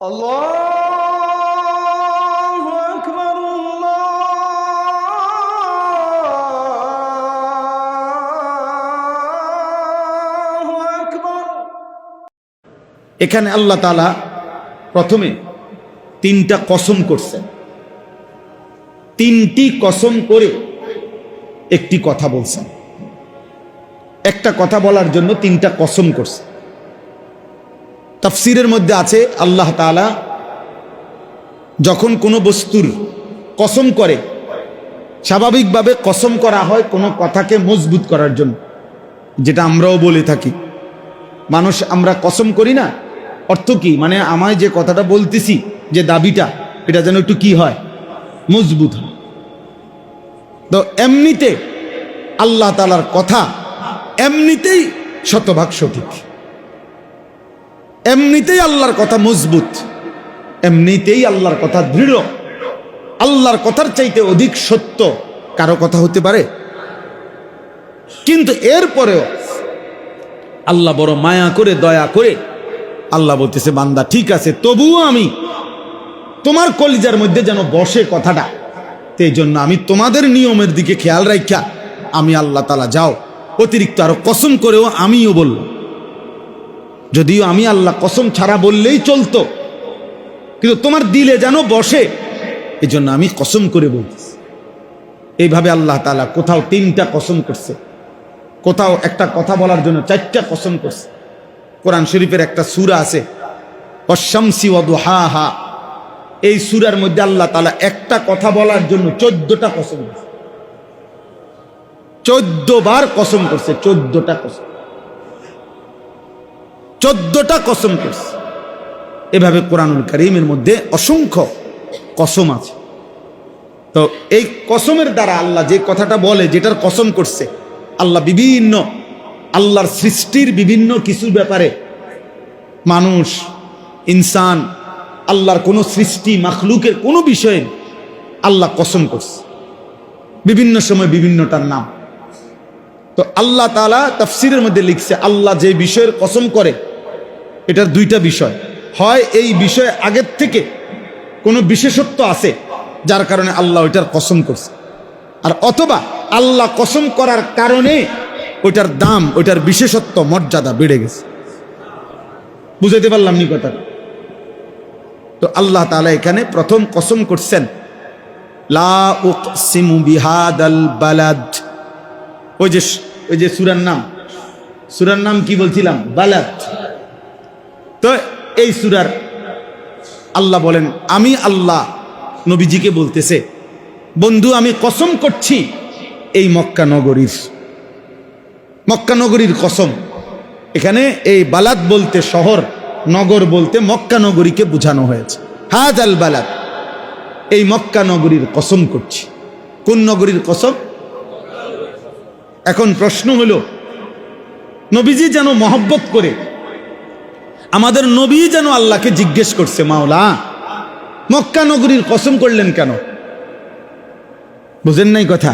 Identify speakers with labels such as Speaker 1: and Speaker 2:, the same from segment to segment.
Speaker 1: الله أكبر الله أكبر
Speaker 2: এখানে আল্লাহ তালা প্রথমে তিনটা কসম করছেন তিনটি কসম করে একটি কথা বলছেন একটা কথা বলার জন্য তিনটা কসম করছে তাফসিরের মধ্যে আছে, আল্লাহ তালা যখন কোনো বস্তুর কসম করে, স্বাভাবিকভাবে কসম করা হয় কোনো কথাকে মজবুত করার জন্য, যেটা আমরাও বলে থাকি। মানুষ আমরা কসম করি না, অর্থ কি? মানে আমায় যে কথাটা বলতেছি, যে দাবিটা, এটা যেন একটু কি হয়? মজবুত হয়। তো এমনিতে আল্লাহ তালার কথা এমনিতেই শতভাগ সঠিক। এমনিতেই আল্লাহর কথা মজবুত, এমনিতেই আল্লাহর কথা দৃঢ়। আল্লাহর কথার চাইতে অধিক সত্য কারও কথা হতে পারে? কিন্তু এরপরেও আল্লাহ বড় মায়া করে, দয়া করে আল্লাহ বলতেছে, বান্দা, ঠিক আছে, তবুও আমি তোমার কলিজার মধ্যে যেন বসে কথাটা। এই জন্য আমি তোমাদের নিয়মের দিকে খেয়াল রাখা আমি আল্লাহ তালা যাও। অতিরিক্ত আরও কসম করেও আমিও বলল যদিও আমি আল্লাহ কসম ছাড়া বললেই চলতো, কিন্তু তোমার দিলে যেন বসে এই জন্য আমি কসম করে বলতেছি। এইভাবে আল্লাহ তালা কোথাও তিনটা কসম করছে। কোথাও একটা কথা বলার জন্য চারটা কসম করছে। কোরআন শরীফের একটা সুরা আছে অশামসি হা হা এই সুরার মধ্যে আল্লাহ তালা একটা কথা বলার জন্য চোদ্দটা কসম করছে। চোদ্দ বার কসম করছে, চোদ্দটা কসম। চোদ্দটা কসম করছে এভাবে কোরআনুল করিমের মধ্যে অসংখ্য কসম আছে। তো এই কসমের দ্বারা আল্লাহ যে কথাটা বলে, যেটার কসম করছে, আল্লাহ বিভিন্ন, আল্লাহর সৃষ্টির বিভিন্ন কিছুর ব্যাপারে মানুষ, ইনসান, আল্লাহর কোনো সৃষ্টি, মাখলুকের কোনো বিষয়ে আল্লাহ কসম করছে। বিভিন্ন সময় বিভিন্নটার নাম। তো আল্লাহ তালা তাফসিরের মধ্যে লিখছে, আল্লাহ যে বিষয়ের কসম করে এটার দুইটা বিষয়। হয় এই বিষয়ে আগের থেকে কোনো বিশেষত্ব আছে, যার কারণে আল্লাহ ওইটার কসম করছে। আর অথবা আল্লাহ কসম করার কারণে ওইটার দাম, ওইটার বিশেষত্ব, মর্যাদা বেড়ে গেছে। বুঝাইতে পারলাম নি কথা তো আল্লাহ তাআলা এখানে প্রথম কসম করছেন বালাদ। ওই যে ওই যে সুরার নাম। সুরার নাম কি বলছিলাম? বালাদ। তো এই সুরার আল্লাহ বলেন, আমি আল্লাহ নবীজিকে বলতেছে, বন্ধু, আমি কসম করছি এই মক্কা নগরীর মক্কা নগরীর কসম। এখানে এই বালাদ বলতে শহর, নগর বলতে মক্কা নগরীকে বোঝানো হয়েছে। হাজ আল বালাদ এই মক্কা নগরীর কসম করছি। কোন নগরীর কসম? এখন প্রশ্ন হলো, নবীজি যেন মহব্বত করে আমাদের নবী যেন আল্লাহকে জিজ্ঞেস করছে, মাওলা, মক্কা নগরীর কসম করলেন কেন? বুঝেন নাই কথা?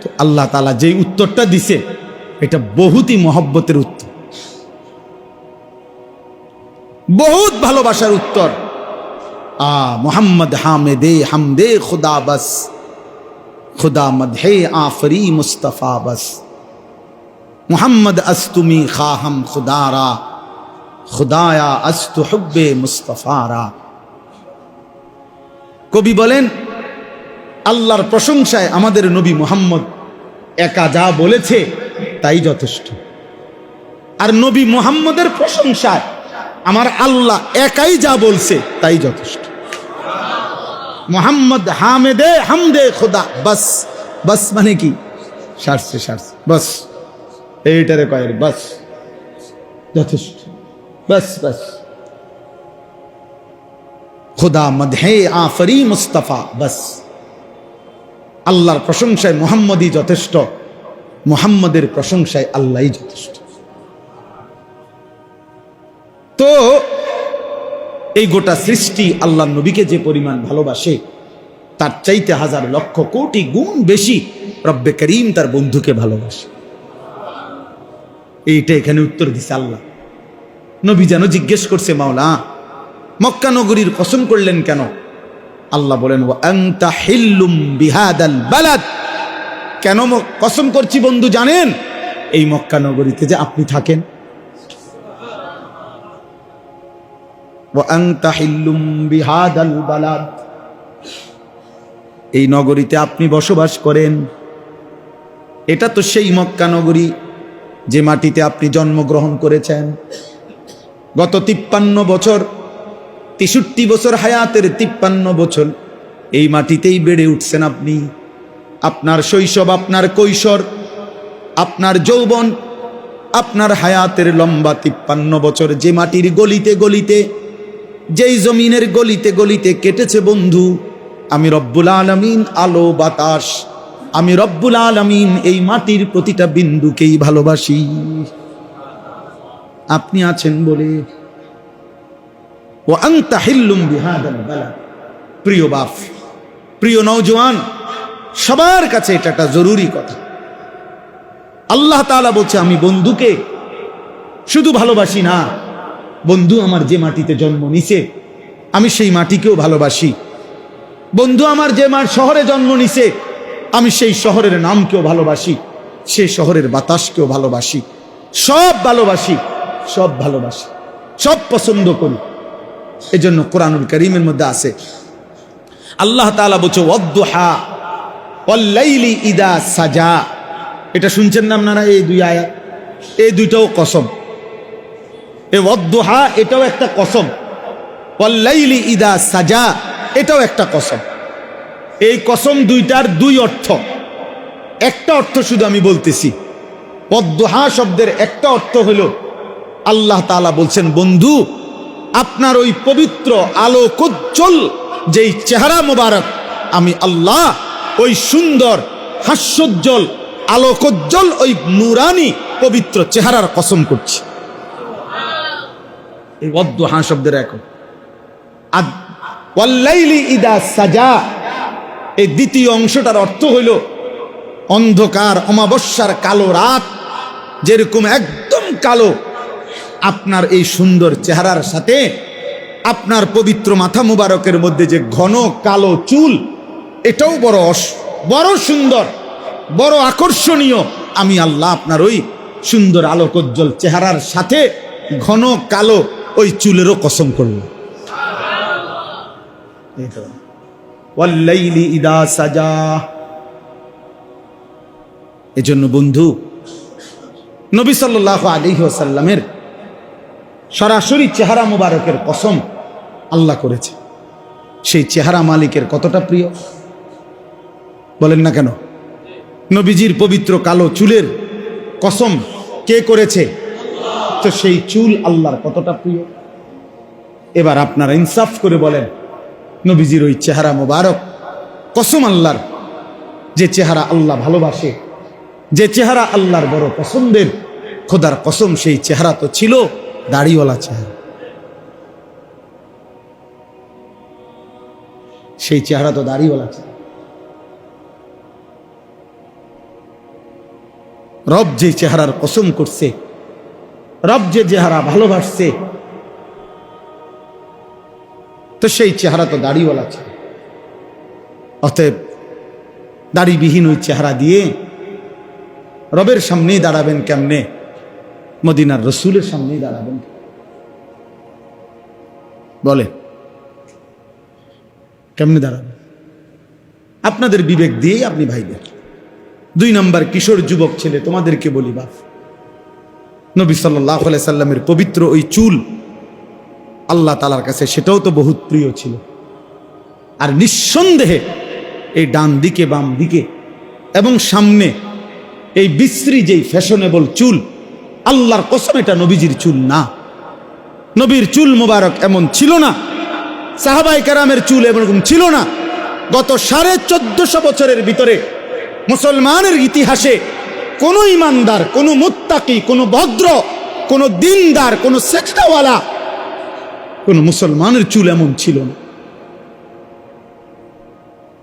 Speaker 2: তো আল্লাহ তালা যেই উত্তরটা দিছে, এটা বহুতই মহব্বতের উত্তর। বহুত ভালোবাসার উত্তর। আ, মোহাম্মদ হামেদে হামদে, খুদা বস, খুদা মদহে আফরি মুস্তফা বস। মোহাম্মদ আস্তুমি খাহম খুদারা। খুদায়া আস্তু হব্বে মুস্তফারা। কবি বলেন, আল্লাহর প্রশংসায় আমাদের নবী মোহাম্মদ একা যা বলেছে তাই যথেষ্ট। আর নবী মোহাম্মদের প্রশংসায় আমার আল্লাহ একাই যা বলছে তাই যথেষ্ট। মোহাম্মদ হামেদে হামদে খোদা, বাস বাস মানে কি? সারছে সারছে, বাস। এইটারে কয়ের বাস। যথেষ্ট। বাস বাস খোদা মদহে আফরি মুস্তফা বাস আল্লাহর প্রশংসায় মোহাম্মদই যথেষ্ট মোহাম্মদের প্রশংসায় আল্লাহই যথেষ্ট তো এই গোটা সৃষ্টি আল্লাহ নবীকে যে পরিমাণ ভালোবাসে, তার চাইতে হাজার লক্ষ কোটি গুণ বেশি রব্বে করিম তার বন্ধুকে ভালোবাসে। এইটা এখানে উত্তর দিছে আল্লাহ। নবী যেন জিজ্ঞেস করছে, মাওলা, মক্কা নগরীর কসম করলেন কেন? আল্লাহ বলেন বালাদ। কেন কসম করছি বন্ধু, জানেন? এই মক্কা নগরীতে যে আপনি থাকেন। এই নগরীতে আপনি বসবাস করেন। এটা তো সেই মক্কা নগরী যে মাটিতে আপনি জন্মগ্রহণ করেছেন। গত তিপ্পান্ন বছর, তেষট্টি বছর হায়াতের তিপ্পান্ন বছর, এই মাটিতেই বেড়ে উঠছেন আপনি। আপনার শৈশব, আপনার কৈশোর, আপনার যৌবন, আপনার হায়াতের লম্বা তিপ্পান্ন বছর, যে মাটির গলিতে গলিতে, যেই জমিনের গলিতে গলিতে কেটেছে বন্ধু, আমি রব্বুল আলমিন আলো, বাতাস, আমি রব্বুল আলমিন এই মাটির প্রতিটা বিন্দুকেই ভালোবাসি। আপনি আছেন বলে। ও আংতাহিল্লুম বিহাদাল বালা। প্রিয় বাপ, প্রিয় নওজোয়ান, সবার কাছে এটা একটা জরুরি কথা। আল্লাহ তাআলা বলছে, আমি বন্ধুকে শুধু ভালোবাসি না, বন্ধু আমার যে মাটিতে জন্ম নিছে, আমি সেই মাটিকেও ভালোবাসি। বন্ধু আমার যে মার শহরে জন্ম নিছে, আমি সেই শহরের নামকেও ভালোবাসি, সেই শহরের বাতাসকেও ভালোবাসি। সব ভালোবাসি। সব ভালোবাসি, সব পছন্দ করি। এজন্য কোরআনুল করিমের মধ্যে আছে, আল্লাহ তাআলা বলছে, ওয়াদ্দুহা ওয়াল্লাইলি ইদা সাজা। এটা শুনছেন না আপনারা এই দুই আয়া এই দুইটাও কসম। এ ওয়াদ্দুহা এটাও একটা কসম। ওয়াল্লাইলি ইদা সাজা, এটাও একটা কসম। এই কসম দুইটার দুই অর্থ। একটা অর্থ শুধু আমি বলতেছি। পদ্মহা শব্দের একটা অর্থ হল আল্লাহ তালা বলছেন, বন্ধু, আপনার ওই পবিত্র আলোকোজ্জ্বল যেই চেহারা মোবারক, আমি আল্লাহ, ওই সুন্দর, হাস্যোজ্জ্বল আলোকোজ্জ্বল ওই নুরানি, পবিত্র চেহারার কসম করছি। এই অদ্দুহা শব্দের এক আদ, ওয়াল্লাইলি ইদা সাজা। এই দ্বিতীয় অংশটার অর্থ হইল, অন্ধকার, অমাবস্যার কালো রাত, যেরকম একদম কালো আপনার এই সুন্দর চেহারার সাথে আপনার পবিত্র মাথা মুবারকের মধ্যে যে ঘন কালো চুল, এটাও বড় অস- বড় সুন্দর, বড় আকর্ষণীয়। আমি আল্লাহ আপনার ওই সুন্দর আলোকোজ্জ্বল চেহারার সাথে ঘন কালো ওই চুলেরও কসম করল। ইদা সাজা। এজন্য বন্ধু, নবী সাল্লাহ আলিহি ওসাল্লামের সরাসরি চেহারা মুবারকের কসম আল্লাহ করেছে। সেই চেহারা মালিকের কতটা প্রিয়? বলেন না কেন? নবীজির পবিত্র কালো চুলের কসম কে করেছে? তো সেই চুল আল্লাহর কতটা প্রিয়? এবার আপনারা ইনসাফ করে বলেন, নবীজির ওই চেহারা মোবারক কসম আল্লাহর, যে চেহারা আল্লাহ ভালোবাসে, যে চেহারা আল্লাহর বড় পছন্দের, খোদার কসম সেই চেহারা তো ছিল দাড়িওয়ালা চেহারা সেই চেহারা তো দাড়িওয়ালা চেহারা রব যে চেহারার কসম করছে, রব যে চেহারা ভালোবাসছে, তো সেই চেহারা তো দাড়িওয়ালা চেহারা অতএব দাড়িবিহীন ওই চেহারা দিয়ে রবের সামনেই দাঁড়াবেন কেমনে? মদিনার রসুলের সামনেই দাঁড়াবেন। বলে, কেমনে দাঁড়াবেন? আপনাদের বিবেক দিয়েই আপনি ভাইবেন দুই নম্বর কিশোর যুবক ছেলে, তোমাদেরকে বলি বাপ। নবী সাল্লাহ সাল্লামের পবিত্র ওই চুল, আল্লাহ তালার কাছে, সেটাও তো বহুত প্রিয় ছিল। আর নিঃসন্দেহে এই ডান দিকে, বাম দিকে এবং সামনে এই বিশ্রী যেই ফ্যাশনেবল চুল আল্লাহর কসম, এটা নবীজির চুল না। নবীর চুল মোবারক এমন ছিল না। সাহাবাই কারামের চুল এরকম ছিল না। গত সাড়ে চোদ্দশো বছরের ভিতরে মুসলমানের ইতিহাসে কোনো ইমানদার, কোনো মুত্তাকি, কোনো ভদ্র, কোনো দিনদার, কোনো সেক্টাওয়ালা কোনো মুসলমানের চুল এমন ছিল না।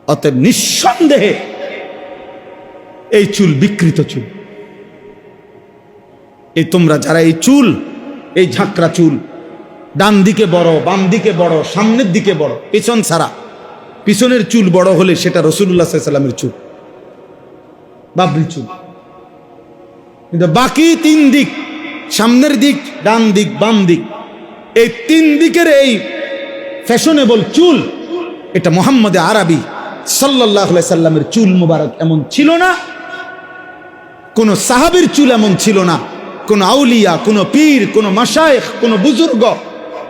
Speaker 2: অতএব নিঃসন্দেহে এই চুল বিকৃত চুল। এই তোমরা যারা এই চুল, এই ঝাঁকড়া চুল, ডান দিকে বড়, বাম দিকে বড়, সামনের দিকে বড়, পেছন ছাড়া, পিছনের চুল বড় হলে সেটা রসুল্লাহ সাল্লামের চুল বাবরি চুল। কিন্তু বাকি তিন দিক, সামনের দিক, ডান দিক, বাম দিক, এই তিন দিকের এই ফ্যাশনেবল চুল, এটা মোহাম্মদে আরবি সাল্লাহ সাল্লামের চুল মুবারক এমন ছিল না, কোন সাহাবির চুল এমন ছিল না। কোন আউলিয়া, কোন পীর, কোন মাসায়েখ কোন বুজুর্গ,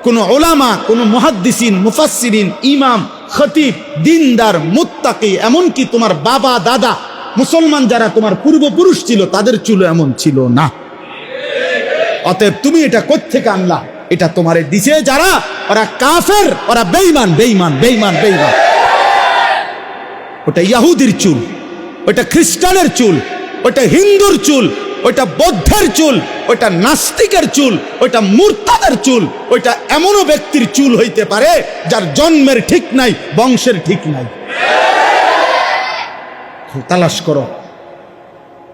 Speaker 2: কোন ওলামা, কোন মুহাদ্দিসিন, মুফাসসিরিন, ইমাম, খতিব, দিনদার, মুত্তাকি, এমনকি তোমার বাবা, দাদা, মুসলমান যারা তোমার পূর্বপুরুষ ছিল, তাদের চুল এমন ছিল না। অতএব তুমি এটা কোত্থেকে আনলা? এটা তোমারে দিছে যারা? ওরা কাফের, ওরা বেইমান বেইমান বেইমান বেইমান ওটা ইয়াহুদির চুল, ওটা খ্রিস্টানের চুল, ওটা হিন্দুর চুল ওটা বৌদ্ধের চুল, ওইটা নাস্তিকের চুল, ওইটা মূর্তাদের চুল, ওইটা এমনও ব্যক্তির চুল হইতে পারে যার জন্মের ঠিক নাই, বংশের ঠিক নাই। তালাশ করো।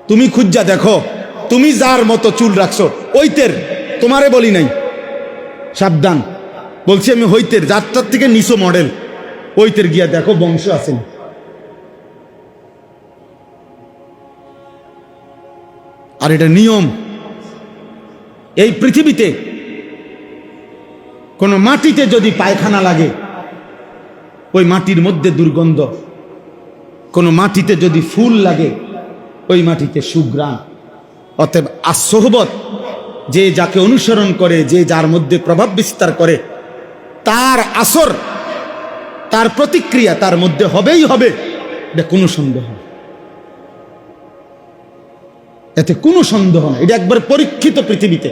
Speaker 2: তুমি খুঁজা দেখো, তুমি যার মতো চুল রাখছো ওইতের তোমারে বলি নাই। সাবধান। বলছি আমি হইতের যাত্রার থেকে নিচো মডেল ওইতের গিয়া দেখো, বংশ আছে আর এটা নিয়ম। এই পৃথিবীতে কোনো মাটিতে যদি পায়খানা লাগে, ওই মাটির মধ্যে দুর্গন্ধ। কোনো মাটিতে যদি ফুল লাগে, ওই মাটিতে সুগ্রাম অতএব আসহবত যে যাকে অনুসরণ করে, যে যার মধ্যে প্রভাব বিস্তার করে, তার আসর, তার প্রতিক্রিয়া তার মধ্যে হবেই হবে, এটা কোনো সন্দেহ এতে কোনো সন্দেহ নেই এটা একবার পরীক্ষিত পৃথিবীতে।